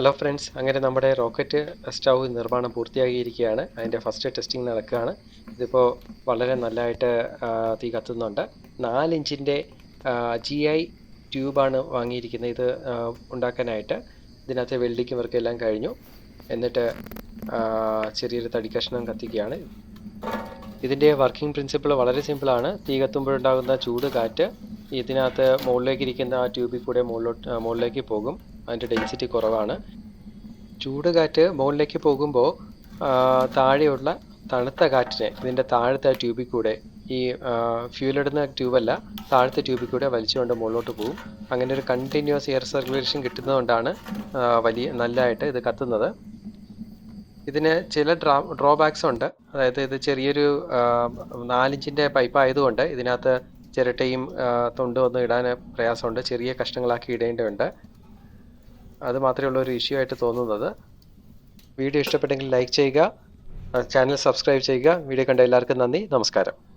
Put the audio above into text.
Hello friends അങ്ങനെ നമ്മുടെ rocket stove നിർമ്മാണം പൂർത്തിയാക്കിയിരിക്കുകയാണ്. അതിന്റെ ഫസ്റ്റ് ടെസ്റ്റിംഗ് നടക്കുകയാണ്. ഇതിപ്പോൾ വളരെ നല്ലതായിട്ട് തീ കത്തുന്നുണ്ട്. നാലിഞ്ചിന്റെ ജി ഐ ട്യൂബാണ് വാങ്ങിയിരിക്കുന്നത്. ഇത് ഉണ്ടാക്കാനായിട്ട്. ഇതിനകത്ത് വെൽഡിങ് വർക്കെല്ലാം കഴിഞ്ഞു. എന്നിട്ട് ചെറിയൊരു തടി കഷ്ണം കത്തിക്കുകയാണ്. ഇതിന്റെ വർക്കിംഗ് പ്രിൻസിപ്പിൾ വളരെ സിമ്പിളാണ് തീ കത്തുമ്പോഴുണ്ടാകുന്ന ചൂട് കാറ്റ് ഇതിനകത്ത് മുകളിലേക്ക് ഇരിക്കുന്ന ആ ട്യൂബിൽ കൂടെ മുകളിലോട്ട് മുകളിലേക്ക് പോകും. അതിന്റെ ഡെൻസിറ്റി കുറവാണ്. ചൂട് കാറ്റ് മുകളിലേക്ക് പോകുമ്പോൾ താഴെയുള്ള തണുത്ത കാറ്റിനെ ഇതിന്റെ താഴത്തെ ട്യൂബിൽ കൂടെ ഈ ഫ്യൂലിടുന്ന ട്യൂബല്ല താഴത്തെ ട്യൂബിൽ കൂടെ വലിച്ചുകൊണ്ട് മുകളിലോട്ട് പോകും. അങ്ങനെ ഒരു കണ്ടിന്യൂസ് എയർ സർക്കുലേഷൻ കിട്ടുന്നതുകൊണ്ടാണ് വലിയ നല്ലതായിട്ട് ഇത് കത്തുന്നത്. ഇതിന് ചില ഡ്രാ ഡ്രോബാക്സ് ഉണ്ട്. അതായത് ഇത് ചെറിയൊരു നാലിഞ്ചിന്റെ പൈപ്പ് ആയതുകൊണ്ട് ഇതിനകത്ത് ചിരട്ടയും തൊണ്ടും ഒന്നും ഇടാൻ പ്രയാസമുണ്ട്. ചെറിയ കഷ്ണങ്ങളാക്കി ഇടേണ്ടതുണ്ട്. അത് മാത്രമേ ഉള്ള ഒരു ഇഷ്യൂ ആയിട്ട് തോന്നുന്നത്. വീഡിയോ ഇഷ്ടപ്പെട്ടെങ്കിൽ ലൈക്ക് ചെയ്യുക ചാനൽ സബ്സ്ക്രൈബ് ചെയ്യുക. വീഡിയോ കണ്ട എല്ലാവർക്കും നന്ദി. നമസ്കാരം.